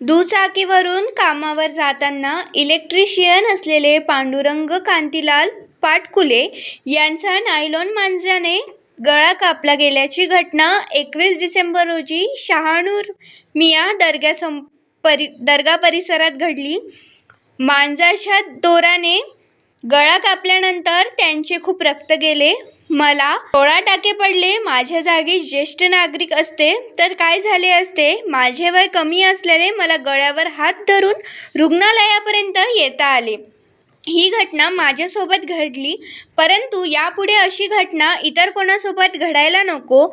दुचाकीवरून कामावर जाताना इलेक्ट्रिशियन असलेले पांडुरंग कांतीलाल पाटकुले यांचा नायलॉन मांजाने गळा कापला गेल्याची घटना एकवीस डिसेंबर रोजी शहानूरमियाँ दर्गा परिसरात घडली. मांजाच्या दोराने गळा कापल्यानंतर त्यांचे खूप रक्त गेले. मला सोळा टाके पडले. माझ्या जागी ज्येष्ठ नागरिक असते तर काय झाले असते? माझे वय कमी असल्याने मला गळ्यावर हात धरून रुग्णालयापर्यंत येता आले. ही घटना माझ्यासोबत घडली परंतु यापुढे अशी घटना इतर कोणासोबत घडायला नको.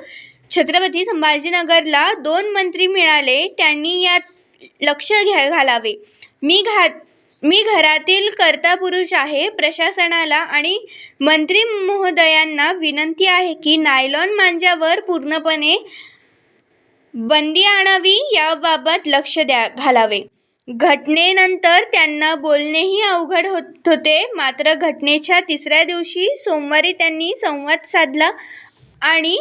छत्रपती संभाजीनगरला दोन मंत्री मिळाले त्यांनी यात लक्ष घ्या घालावे. मी मी घरातील कर्ता पुरुष आहे. प्रशासनाला आणि मंत्री महोदयांना विनंती आहे की नायलॉन मांजावर पूर्णपणे बंदी आणावी याबाबत लक्ष द्या घालावे. घटनेनंतर त्यांना बोलणेही अवघड होत होते. मात्र घटनेच्या तिसऱ्या दिवशी सोमवारी त्यांनी संवाद साधला आणि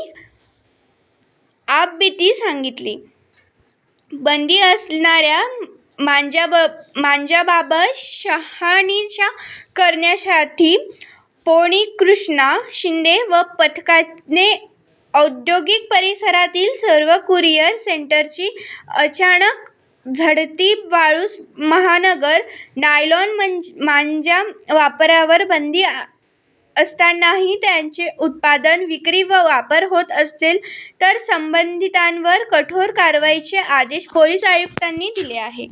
आपबीती सांगितली. बंदी असणाऱ्या मांजाबाबत शहानिशा करण्यासाठी फोंडीकृष्णा शिंदे व पथकाने औद्योगिक परिसरातील सर्व कुरिअर सेंटरची अचानक झडती वाळूस महानगर नायलॉन मंज मांजा वापरावर बंदी असतानाही त्यांचे उत्पादन, विक्री व वापर होत असेल तर संबंधितांवर कठोर कारवाईचे आदेश पोलीस आयुक्तांनी दिले आहे